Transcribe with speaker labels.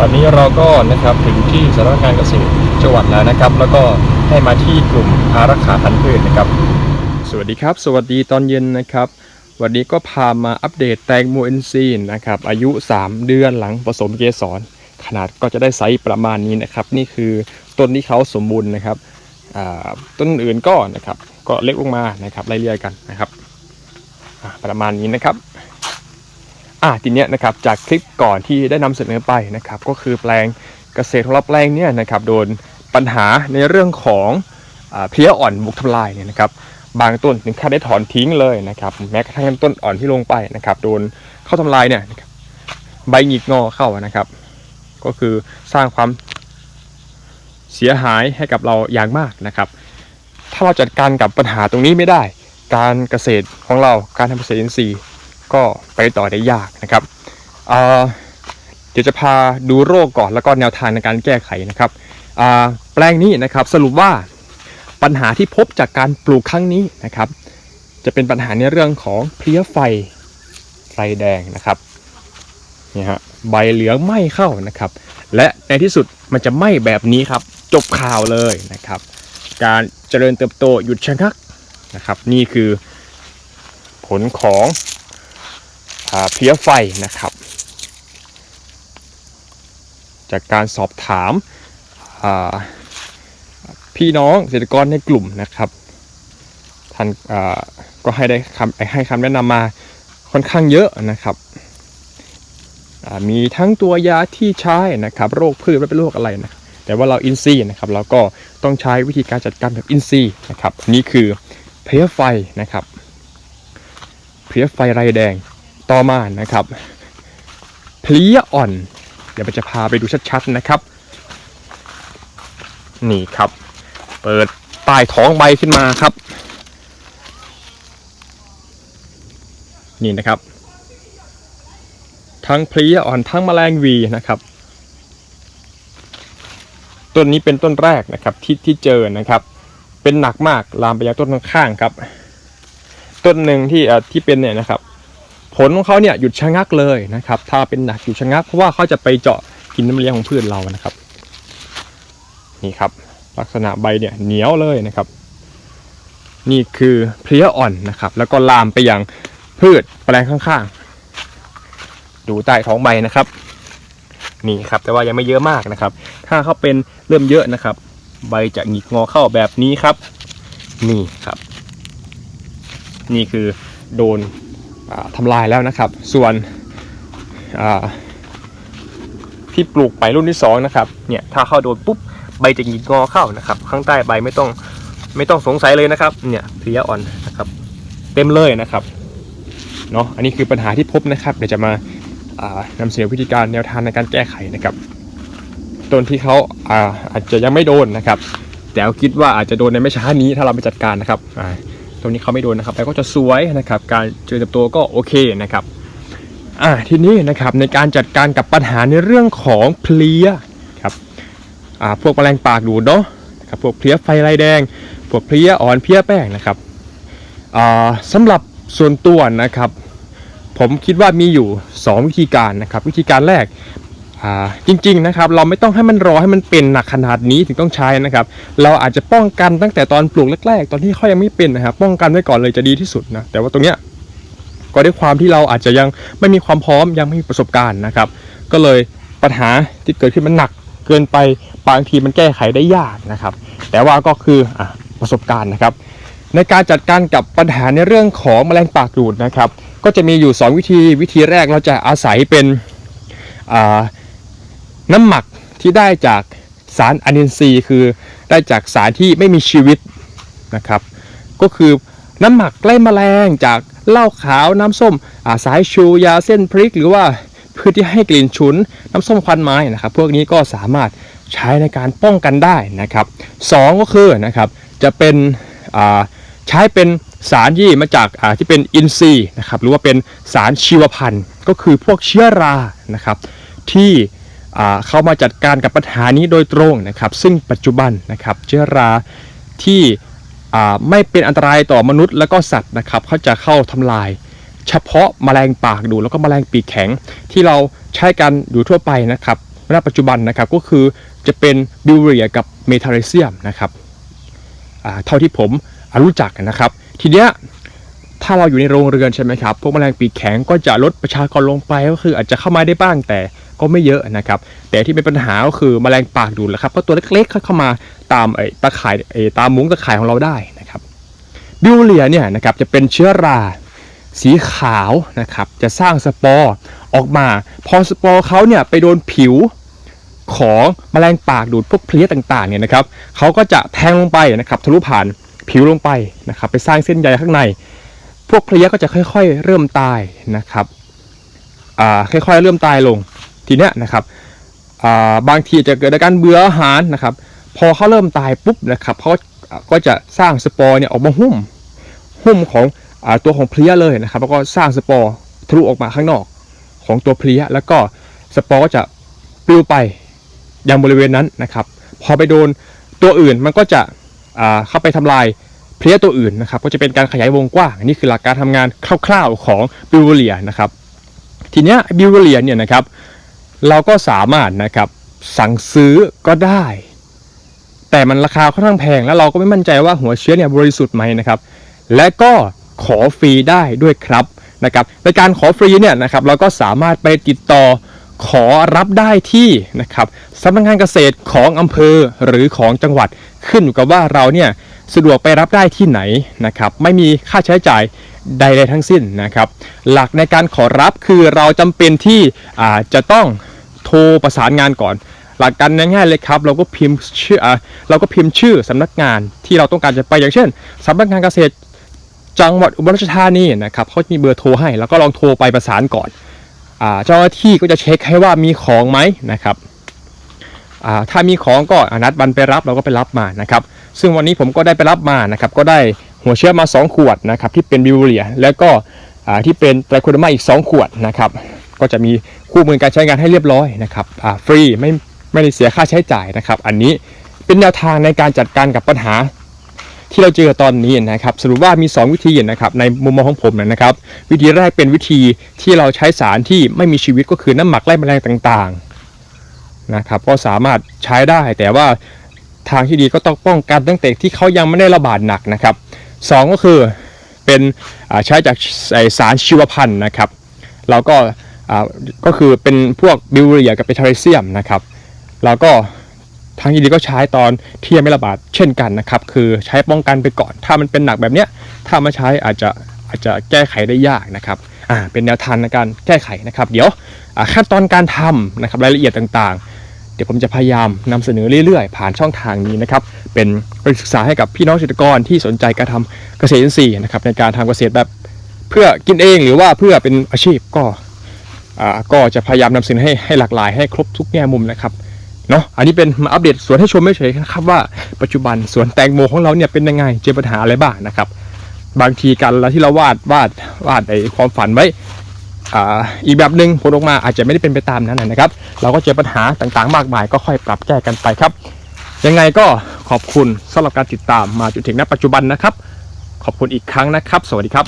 Speaker 1: ตอนนี้เราก็นะครับถึงที่สำนักงานเกษตรจังหวัดแล้วนะครับ แล้วก็ให้มาที่กลุ่มอารักขาพันธุ์พืชนะครับ สวัสดีครับ สวัสดีตอนเย็นนะครับ วันนี้ก็พามาอัปเดตแตงโมเอนซีนนะครับอายุ 3 เดือนหลังผสมเกสรขนาดก็จะได้ไซส์ประมาณนี้นะครับ นี่คือต้นที่เขาสมบูรณ์นะครับต้นอื่นก็นะครับก็เล็กลงมานะครับไล่เลี่ยกันนะครับประมาณนี้นะครับ อะทีเนี้ยนะครับจากคลิปก่อนที่ได้นำเสนอไปนะครับก็คือแปลงเกษตรของเราแปลงเนี้ยนะครับโดนปัญหาในเรื่องของอเพลี้ยอ่อนบุกทำลายเนี่ยนะครับบางต้นถึงขั้นได้ถอนทิ้งเลยนะครับแม้กระทั่งต้นอ่อนที่ลงไปนะครับโดนเข้าทำลายเนี่ยใบหงิกงอเข้านะครับ ก็คือสร้างความเสียหายให้กับเราอย่างมากนะครับ ถ้าเราจัดการกับปัญหาตรงนี้ไม่ได้ การเกษตรของเราการทำเกษตรอินทรีย์ ก็ไปต่อได้ยากนะครับเเดี๋ยวจะพาดูโรคก่อนแล้วก็แนวทางในการแก้ไขนะครับแปลงนี้นะครับสรุปว่าปัญหาที่พบจากการปลูกครั้งนี้นะครับ จะเป็นปัญหาในเรื่องของเพลี้ยไฟไฟแดงนะครับนี่ฮะใบเหลืองไหม้เข้านะครับ และในที่สุดมันจะไหม้แบบนี้ครับ จบข่าวเลยนะครับ การเจริญเติบโตหยุดชะงักนะครับ นี่คือผลของ เพี้ยไฟนะครับ จากการสอบถามาพี่น้องเกษตรกรในกลุ่มนะครับท่านาก็ให้ได้คำให้คำแนะนำมาค่อนข้างเยอะนะครับมีทั้งตัวยาที่ใช้นะครับ โรคพืชไม่เป็นโรคอะไรนะแต่ว่าเราอินซีนะครับเราก็ต้องใช้วิธีการจัดการแบบอินซีนะครับนนี่คือเพลี้ยไฟนะครับเพลี้ยไฟไรแดง ต่อมานะครับเพลียอ่อน เดี๋ยวมันจะพาไปดูชัดๆนะครับ นี่ครับ เปิดใต้ท้องใบขึ้นมาครับ นี่นะครับ ทั้งเพลียอ่อนทั้งแมลงวีนะครับต้นนี้เป็นต้นแรกนะครับที่ที่เจอนะครับ เป็นหนักมากลามไปยังต้นข้างๆครับ ต้นหนึ่งที่ที่เป็นเนี่ยนะครับ ผลของเขาเนี่ยหยุดชะงักเลยนะครับ ถ้าเป็นหนักหยุดชะงักเพราะว่าเขาจะไปเจาะกินน้ำเลี้ยงของพืชเรานะครับ นี่ครับ ลักษณะใบเนี่ยเหนียวเลยนะครับ นี่คือเพลี้ยอ่อนนะครับ แล้วก็ลามไปยังพืชแปลงข้างๆ ดูใต้ท้องใบนะครับ นี่ครับแต่ว่ายังไม่เยอะมากนะครับ ถ้าเขาเป็นเริ่มเยอะนะครับ ใบจะหงิกงอเข้าแบบนี้ครับ นี่ครับ นี่คือโดน ทำลายแล้วนะครับ ส่วนที่ปลูกไปรุ่นที่สองนะครับเนี่ยถ้าเข้าโดนปุ๊บใบจะหงิกงอเข้านะครับ ข้างใต้ใบไม่ต้องไม่ต้องสงสัยเลยนะครับเนี่ยเพลียอ่อนนะครับเต็มเลยนะครับเนาะอันนี้คือปัญหาที่พบนะครับ เดี๋ยวจะมาานำเสนอวิธีการแนวทางในการแก้ไขนะครับต้นที่เขาอาอาจจะยังไม่โดนนะครับ แต่เอาคิดว่าอาจจะโดนในไม่ช้านี้ถ้าเราไม่จัดการนะครับอ่า ตรงนี้เขาไม่โดนนะครับแล้วก็จะสวยนะครับ การเจริญเติบโตก็โอเคนะครับอ่าทีนี้นะครับในการจัดการกับปัญหาในเรื่องของเพลี้ยครับอ่าพวกแมลงปากดูดเนาะนะครับพวกเพลี้ยไฟลายแดง พวกเพลี้ยอ่อนเพลี้ยแป้งนะครับอ่าสำหรับส่วนตัวนะครับ ผมคิดว่ามีอยู่ 2 วิธีการนะครับ วิธีการแรก จริงๆนะครับเราไม่ต้องให้มันรอให้มันเป็นหนักขนาดนี้ถึงต้องใช้นะครับ เราอาจจะป้องกันตั้งแต่ตอนปลูกแรกๆ ตอนที่เขายังไม่เป็นนะครับป้องกันไว้ก่อนเลยจะดีที่สุดนะแต่ว่าตรงเนี้ยก็ด้วยความที่เราอาจจะยังไม่มีความพร้อมยังไม่มีประสบการณ์นะครับ ก็เลยปัญหาที่เกิดขึ้นมันหนักเกินไปบางทีมันแก้ไขได้ยากนะครับ แต่ว่าก็คืออประสบการณ์นะครับ ในการจัดการกับปัญหาในเรื่องของแมลงปากดูดนะครับ ก็จะมีอยู่ 2 วิธีวิธีแรกเราจะอาศัยเป็นอ่า น้ำหมักที่ได้จากสารอนินทรีย์คือได้จากสารที่ไม่มีชีวิตนะครับ ก็คือน้ำหมักไล่แมลงจากเหล้าขาวน้ำส้มาสายชูยาเส้นพริก หรือว่าพืชที่ให้กลิ่นฉุน น้ำส้มควันไม้นะครับ พวกนี้ก็สามารถใช้ในการป้องกันได้นะครับสองก็คือนะครับจะเป็นใช้เป็นสารที่มาจากาที่เป็นอินทรีย์นะครับหรือว่าเป็นสารชีวพันธุ์ ก็คือพวกเชื้อรานะครับที่ เข้ามาจัดการกับปัญหานี้โดยตรงนะครับ ซึ่งปัจจุบันนะครับเชื้อราที่ไม่เป็นอันตรายต่อมนุษย์และก็สัตว์นะครับเขาจะเข้าทำลาย เฉพาะแมลงปากดูแล้วก็แมลงปีกแข็ง ที่เราใช้กันอยู่ทั่วไปนะครับณปัจจุบันนะครับก็คือจะเป็นบิวเรียกับเมทาเรเซียมนะครับเท่าที่ผมรู้จักนะครับ ทีเนี้ยถ้าเราอยู่ในโรงเรือนใช่ไหมครับ พวกแมลงปีกแข็งก็จะลดประชากรลงไปก็คืออาจจะเข้ามาได้บ้างแต่ ก็ไม่เยอะนะครับ แต่ที่เป็นปัญหาก็คือแมลงปากดูดแหละครับเพราะตัวเล็กๆเข้ามาตามไอ้ตาข่ายไอ้ตามมุ้งตาข่ายของเราได้นะครับบิวเรียเนี่ยนะครับจะเป็นเชื้อราสีขาวนะครับจะสร้างสปอร์ออกมา พอสปอร์เขาเนี่ยไปโดนผิวของแมลงปากดูดพวกเพลี้ยต่างๆเนี่ยนะครับเขาก็จะแทงลงไปนะครับทะลุผ่านผิวลงไปนะครับไปสร้างเส้นใยข้างใน พวกเพลี้ยก็จะค่อยๆ เริ่มตายนะครับค่อยๆ เริ่มตายลง ทีเนี้ยนะครับบางทีจะเกิดอาการเบื่ออาหารนะครับ พอเขาเริ่มตายปุ๊บนะครับเขาก็จะสร้างสปอร์เนี่ยออกมาหุ้ม หุ้มของอตัวของเพลี้ยเลยนะครับ แล้วก็สร้างสปอร์ทะลุออกมาข้างนอกของตัวเพลี้ย แล้วก็สปอร์ก็จะปลิวไปยังบริเวณนั้นนะครับ พอไปโดนตัวอื่นมันก็จะเข้าไปทำลายเพลี้ยตัวอื่นนะครับ ก็จะเป็นการขยายวงกว้างนี่คือหลักการทำงานคร่าวๆของบิวเลียนะครับ ทีเนี้ยบิวเลียเนี่ยนะครับ เราก็สามารถนะครับสั่งซื้อก็ได้ แต่มันราคาค่อนข้างแพงแล้วเราก็ไม่มั่นใจว่าหัวเชื้อเนี่ยบริสุทธิ์ไหมนะครับ และก็ขอฟรีได้ด้วยครับนะครับในการขอฟรีเนี่ยนะครับเราก็สามารถไปติดต่อ ขอรับได้ที่นะครับสำนักงานเกษตรของอำเภอหรือของจังหวัดขึ้นอยู่กับว่าเราเนี่ยสะดวกไปรับได้ที่ไหนนะครับ ไม่มีค่าใช้จ่ายใดๆทั้งสิ้นนะครับ หลักในการขอรับคือเราจำเป็นที่จะต้องโทรประสานงานก่อน หลักการง่ายๆเลยครับ เราก็พิมพ์ชื่ออเราก็พิมพ์ชื่อสำนักงานที่เราต้องการจะไปอย่างเช่นสำนักงานเกษตรจังหวัดอุบลราชธานีนะครับเขาจะมีเบอร์โทรให้ แล้วก็ลองโทรไปประสานก่อน เจ้าหน้าที่ก็จะเช็คให้ว่ามีของไหมนะครับถ้ามีของก็อนัดวันไปรับเราก็ไปรับมานะครับ ซึ่งวันนี้ผมก็ได้ไปรับมานะครับ ก็ได้หัวเชื้อมา 2 ขวดนะครับ ที่เป็นบิวเรีย แล้วก็ที่เป็นไตรโคดมาอีก 2 ขวดนะครับ ก็จะมีคู่มือการใช้งานให้เรียบร้อยนะครับฟรีไม่ไม่ได้เสียค่าใช้จ่ายนะครับ อันนี้เป็นแนวทางในการจัดการกับปัญหา ที่เราเจอตอนนี้นะครับสรุปว่ามี 2 วิธีนะครับในมุมมองของผมนะครับ วิธีแรกเป็นวิธีที่เราใช้สารที่ไม่มีชีวิตก็คือน้ำหมักไล่แมลงต่างๆนะครับก็สามารถใช้ได้แต่ว่าทางที่ดีก็ต้องป้องกันตั้งแต่ที่เขายังไม่ได้ระบาดหนักนะครับสองก็คือเป็นใช้จากสารชีวพันธุ์นะครับ เราก็ก็คือเป็นพวกบิวเรียกับเปทาเรเซียมนะครับเราก็ ทางที่ดีก็ใช้ตอนที่ยังไม่ระบาดเช่นกันนะครับ คือใช้ป้องกันไปก่อน ถ้ามันเป็นหนักแบบเนี้ยถ้ามาใช้อาจจะอาจจะแก้ไขได้ยากนะครับอ่าเป็นแนวทางในการแก้ไขนะครับ เดี๋ยวขั้นตอนการทำนะครับรายละเอียดต่างๆ เดี๋ยวผมจะพยายามนำเสนอเรื่อยๆ ผ่านช่องทางนี้นะครับ เป็นบริศึกษาให้กับพี่น้องเกษตรกรที่สนใจการทำเกษตรอินทรีย์นะครับในการทำเกษตรแบบเพื่อกินเองหรือว่าเพื่อเป็นอาชีพก็อ่าก็จะพยายามนำเสนอให้ให้หลากหลายให้ครบทุกแง่มุมนะครับ เนาะอันนี้เป็นมาอัปเดตสวนให้ชมไม่เฉยนะครับว่าปัจจุบันสวนแตงโมของเราเนี่ยเป็นยังไงเจอปัญหาอะไรบ้างนะครับ บางทีการละที่เราวาดวาดวาดไอความฝันไว้อีกแบบหนึ่งผลออกมาอาจจะไม่ได้เป็นไปตามนั้นนะครับ เราก็เจอปัญหาต่างๆ มากมาย ก็ค่อยปรับแก้กันไปครับ ยังไงก็ขอบคุณสำหรับการติดตามมาจนถึงณปัจจุบันนะครับ ขอบคุณอีกครั้งนะครับ สวัสดีครับ